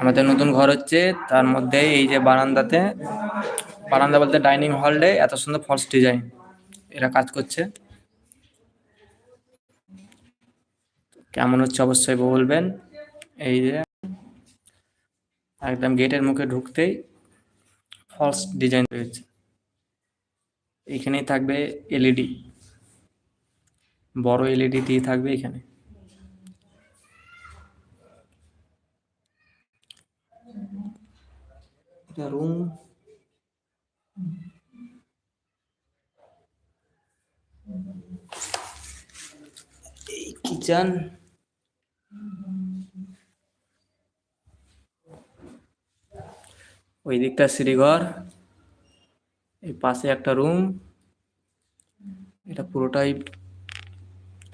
আমাদের নতুন ঘর হচ্ছে, তার মধ্যে এই যে বারান্দাতে, বারান্দা বলতে ডাইনিং হলে এত সুন্দর ফলস ডিজাইন, এরা কাজ করছে। কেমন হচ্ছে অবশ্যই বলবেন। এই যে, একদম গেটের মুখে ঢুকতেই ফলস ডিজাইন রয়েছে। এখানেই থাকবে এলইডি, বড় এলইডি দিয়ে থাকবে এখানে। এটা রুম এই কিচেন ওই দিকটা সিঁড়িঘর। এই পাশে একটা রুম এটা পুরোটাই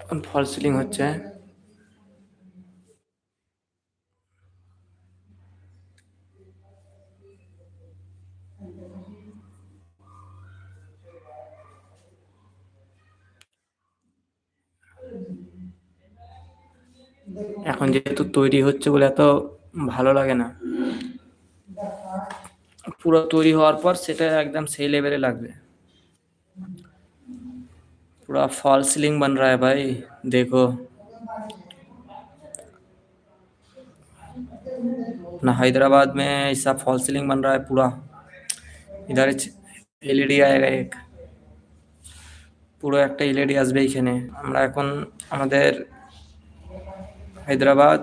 এখন ফল সিলিং হচ্ছে। এখন যেহেতু তৈরি হচ্ছে বলে এত ভালো লাগে না পুরো তৈরি হওয়ার পর সেটা একদম সেই लेवल লাগবে पूरा फॉल सीलिंग बन रहा है भाई देखो ना हैदराबाद में ऐसा फॉल सीलिंग बन रहा है पूरा इधर एलईडी आएगा एक পুরো একটা এলইডি আসবে এখানে আমরা এখন আমাদের হায়দ্রাবাদ।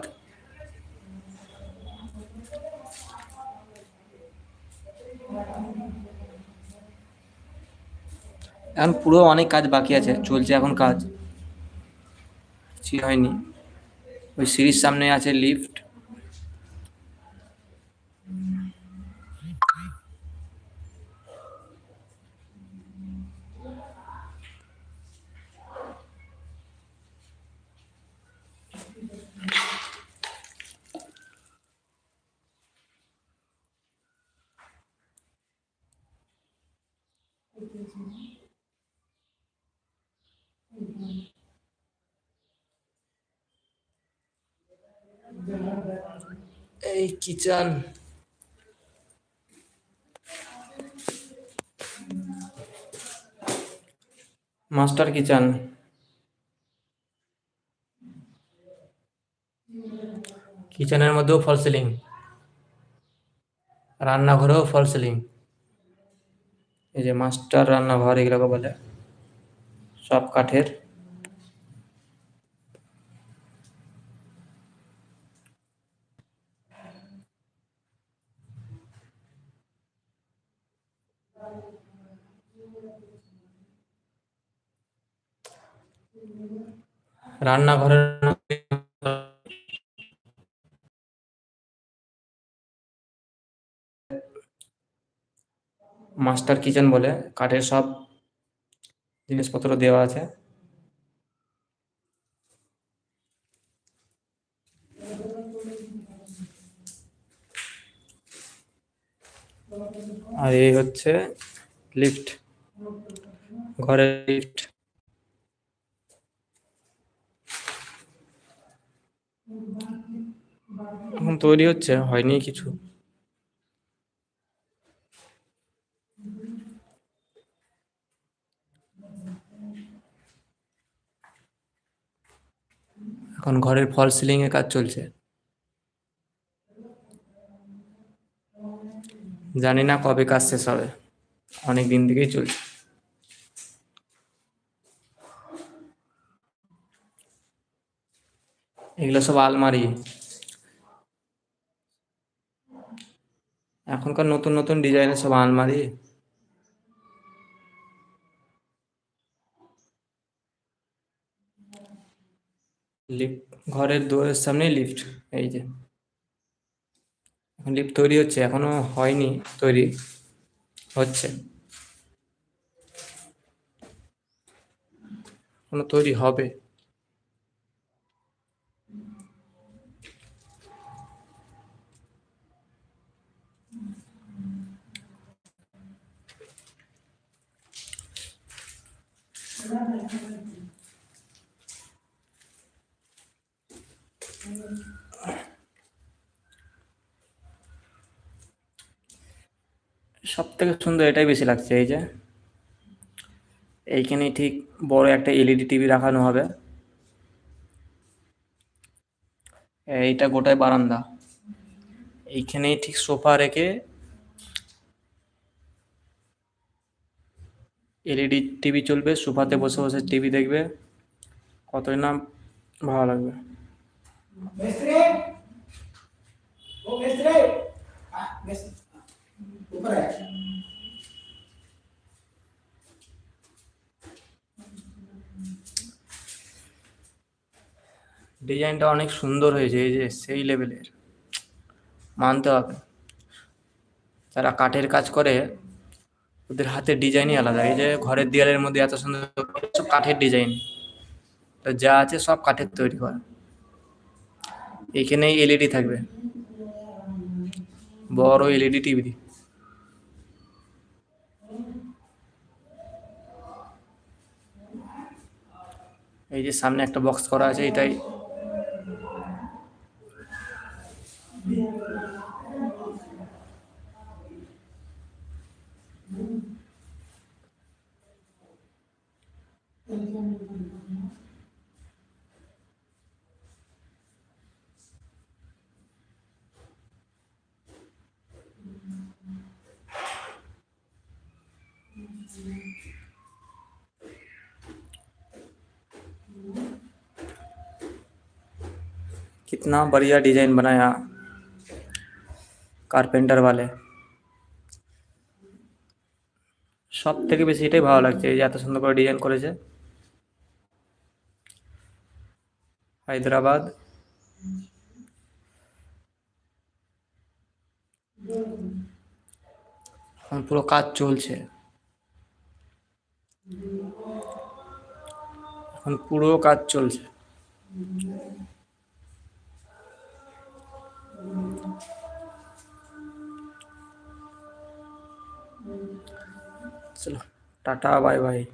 এখন পুরো অনেক কাজ বাকি আছে, চলছে এখন কাজ। হয়নি। ওই সিঁড়ির সামনে আছে লিফট এই কিচেন। Master kitchen. কিচেনের মধ্যেও ফল সিলিং রান্নাঘরেও ফল সিলিং এই যে মাস্টার রান্নাঘর এগুলোকে বলে সব কাঠের। রান্নাঘরের মাস্টার কিচেন বলে কাঠের সব জিনিসপত্র দেওয়া আছে। আর এই হচ্ছে লিফট, ঘরের লিফট। এখন তৈরি হচ্ছে, হয়নি কিছু। এখন ঘরের ফল সিলিং এর কাজ চলছে। জানি না কবে কাজ শেষ হবে, অনেক দিন থেকেই চলছে। এগুলো সব আলমারি। এখনকার নতুন নতুন ডিজাইনের সব আলমারি। লিফট ঘরের দুয়ারের সামনে লিফট এই যে। লিফট তৈরি হচ্ছে, এখনও হয়নি, তৈরি হচ্ছে। এখনও তৈরি হবে। সব থেকে সুন্দর এটাই বেশি লাগছে, এই যে। এইখানে ঠিক বড় একটা এলইডি টিভি রাখানো হবে। এইটা গোটায় বারান্দা। এইখানেই ঠিক সোফা রেখে এলইডি টিভি চলবে, সোফাতে বসে বসে টিভি দেখবে। কতই না ভালো লাগবে। मिस्त्री ओ मिस्त्री हाँ, मिस्त्री ऊपर है ডিজাইনটা অনেক সুন্দর হয়েছে এই যে সেই লেভেলের মানতে হবে যারা কাঠের কাজ করে ওদের হাতের ডিজাইনই আলাদা এই যে ঘরের দেয়ালের মধ্যে এত সুন্দর সব কাঠের ডিজাইন তো যা আছে সব কাঠের তৈরি করা এইখানেই এলইডি থাকবে। বড় এলইডি টিভি এই যে সামনে একটা বক্স করা আছে এটাই। कितना बढ़िया डिजाइन बनाया কার্পেন্টার वाले সব থেকে বেশি এটাই ভালো লাগছে এই যে এত সুন্দর করে ডিজাইন করেছে হায়দ্রাবাদ এখন পুরো কাজ চলছে এখন পুরো কাজ চলছে चला टाटा बाय बाय